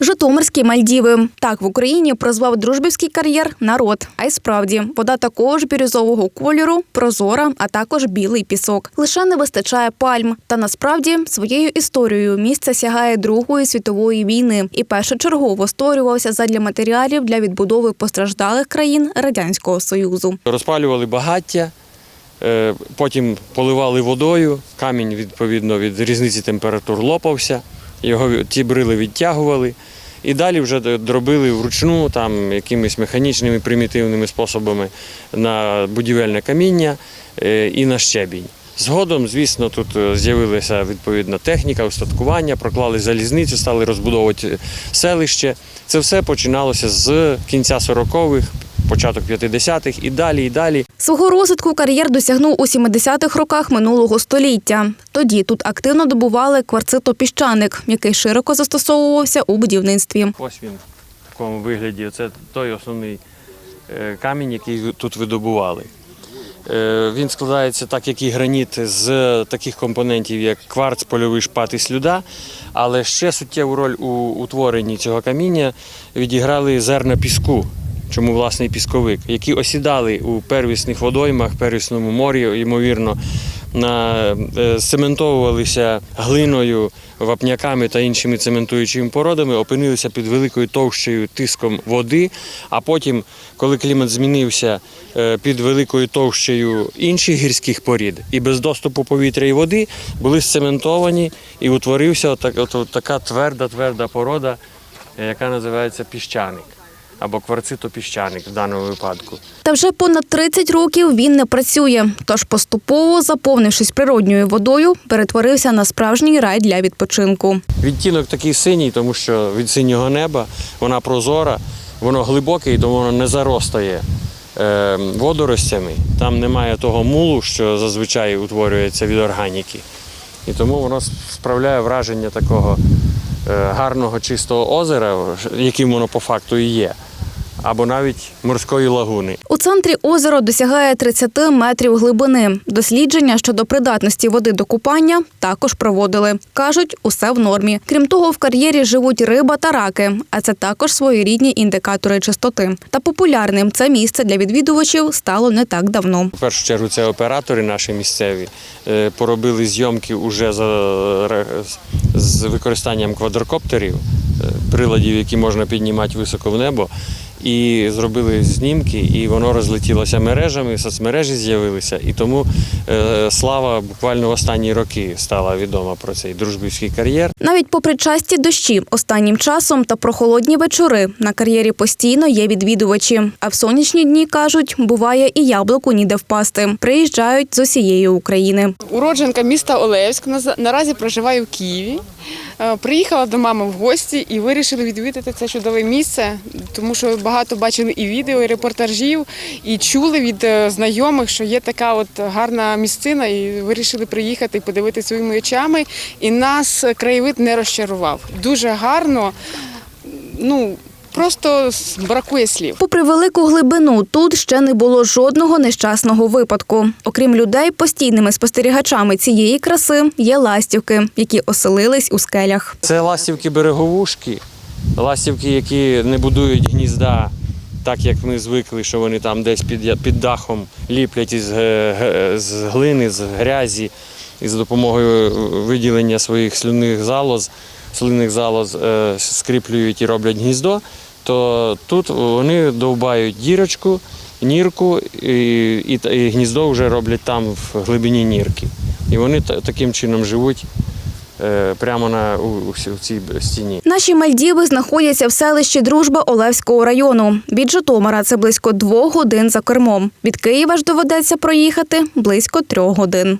Житомирські Мальдіви. Так в Україні прозвав дружбівський кар'єр народ. А й справді, вода такого ж бірюзового кольору, прозора, а також білий пісок. Лише не вистачає пальм. Та насправді своєю історією місце сягає Другої світової війни і першочергово створювався задля матеріалів для відбудови постраждалих країн Радянського Союзу. Розпалювали багаття, е, потім поливали водою, камінь, відповідно, від різниці температур лопався, його ті брили відтягували. І далі вже дробили вручну там якимись механічними примітивними способами на будівельне каміння е, і на щебінь. Згодом, звісно, тут е, з'явилася відповідна техніка, устаткування, проклали залізницю, стали розбудовувати е, селище. Це все починалося з кінця 40-х, початок 50-х і далі, і далі. Свого розвитку кар'єр досягнув у 70-х роках минулого століття. Тоді тут активно добували кварцитопіщаник, який широко застосовувався у будівництві. Ось він в такому вигляді. Це той основний е, камінь, який тут видобували. Е, Він складається так, як і граніт, з таких компонентів, як кварц, польовий шпат і слюда. Але ще суттєву роль у утворенні цього каміння відіграли зерна піску. Чому власне пісковик, які осідали у первісних водоймах, первісному морі, ймовірно, на, е, цементовувалися глиною, вапняками та іншими цементуючими породами, опинилися під великою товщею тиском води. А потім, коли клімат змінився е, під великою товщею інших гірських порід, і без доступу повітря і води були сцементовані і утворився така тверда, тверда порода, е, яка називається піщаник або кварцитопіщаник в даному випадку. Та вже понад 30 років він не працює, тож поступово, заповнившись природньою водою, перетворився на справжній рай для відпочинку. Відтінок такий синій, тому що від синього неба вона прозора, воно глибоке і тому воно не заростає е, водоростями. Там немає того мулу, що зазвичай утворюється від органіки. І тому воно справляє враження такого е, гарного чистого озера, яким воно по факту і є, або навіть морської лагуни. У центрі озеро досягає 30 метрів глибини. Дослідження щодо придатності води до купання також проводили. Кажуть, усе в нормі. Крім того, в кар'єрі живуть риба та раки, а це також своєрідні індикатори чистоти. Та популярним це місце для відвідувачів стало не так давно. В першу чергу це оператори наші місцеві. Е, Поробили зйомки уже за, з використанням квадрокоптерів, е, приладів, які можна піднімати високо в небо. І зробили знімки, і воно розлетілося мережами, соцмережі з'явилися. І тому е, слава буквально в останні роки стала відома про цей дружбівський кар'єр. Навіть попри часті дощі, останнім часом та прохолодні вечори на кар'єрі постійно є відвідувачі. А в сонячні дні кажуть, буває і яблуку ніде впасти. Приїжджають з усієї України. Уродженка міста Олевськ, наразі проживаю в Києві. Е, Приїхала до мами в гості і вирішили відвідати це чудове місце, тому що багато бачили і відео, і репортажів, і чули від е, знайомих, що є така от гарна місцина, і вирішили приїхати і подивитися своїми очами. І нас краєвид не розчарував. Дуже гарно. Ну просто бракує слів. Попри велику глибину, тут ще не було жодного нещасного випадку. Окрім людей, постійними спостерігачами цієї краси є ластівки, які оселились у скелях. Це ластівки береговушки, ластівки, які не будують гнізда, так як ми звикли, що вони там десь під, під дахом ліплять із з глини, з грязі, і за допомогою виділення своїх слюнних залоз, слинних залоз е, скріплюють і роблять гніздо, то тут вони довбають дірочку, нірку, і, і, і гніздо вже роблять там в глибині нірки. І вони та- таким чином живуть е, прямо на у у цій стіні. Наші Мальдіви знаходяться в селищі Дружба Олевського району. Від Житомира це близько двох годин за кермом. Від Києва ж доведеться проїхати близько трьох годин.